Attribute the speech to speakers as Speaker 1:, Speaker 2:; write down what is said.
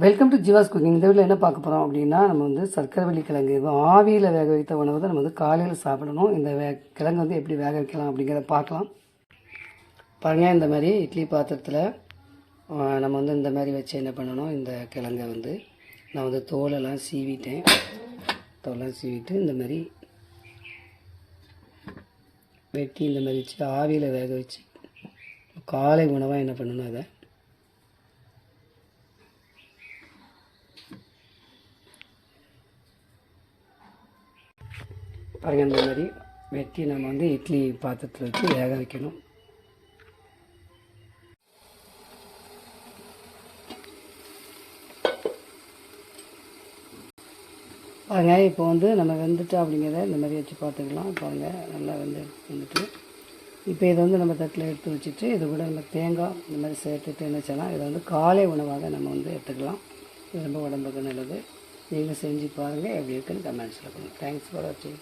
Speaker 1: Welcome to Jeeva's cooking இந்த வீட்டில் என்ன பார்க்க போகிறோம் அப்படின்னா நம்ம வந்து சர்க்கரை வள்ளி கிழங்கு. இது ஆவியில் வேக வைத்த உணவு தான் நம்ம வந்து காலையில் சாப்பிடணும். இந்த வே கிழங்கு வந்து எப்படி வேக வைக்கலாம் அப்படிங்கிறத பார்க்கலாம். பாருங்க இந்த மாதிரி இட்லி பாத்திரத்தில் நம்ம வந்து இந்த மாதிரி வச்சு என்ன பண்ணணும்? இந்த கிழங்கை வந்து நான் வந்து தோலெல்லாம் சீவிட்டேன். தோலெல்லாம் சீவிட்டு இந்த மாதிரி வெட்டி இந்த மாதிரி வச்சு ஆவியில் வேக வச்சு காலை உணவாக என்ன பண்ணணும் அதை பாருங்கள் இந்த மாதிரி வெட்டி நம்ம வந்து இட்லி பாத்திரத்தில் வச்சு வேக வைக்கணும். பாருங்கள் இப்போ வந்து நம்ம வெந்துட்டு அப்படிங்கிறத இந்த மாதிரி வச்சு பார்த்துக்கலாம். பாருங்கள் நல்லா வந்து வந்துட்டு. இப்போ இதை வந்து நம்ம தட்டில் எடுத்து வச்சுட்டு இது கூட நம்ம தேங்காய் இந்த மாதிரி சேர்த்துட்டு என்ன செய்யலாம் இதை வந்து காலை உணவாக நம்ம வந்து எடுத்துக்கலாம். இது ரொம்ப உடம்புக்கு நல்லது. நீங்கள் செஞ்சு பாருங்கள் எப்படி இருக்குன்னு கமெண்ட்ஸில் பண்ணுங்கள் தேங்க்ஸ் ஃபார் வாட்சிங்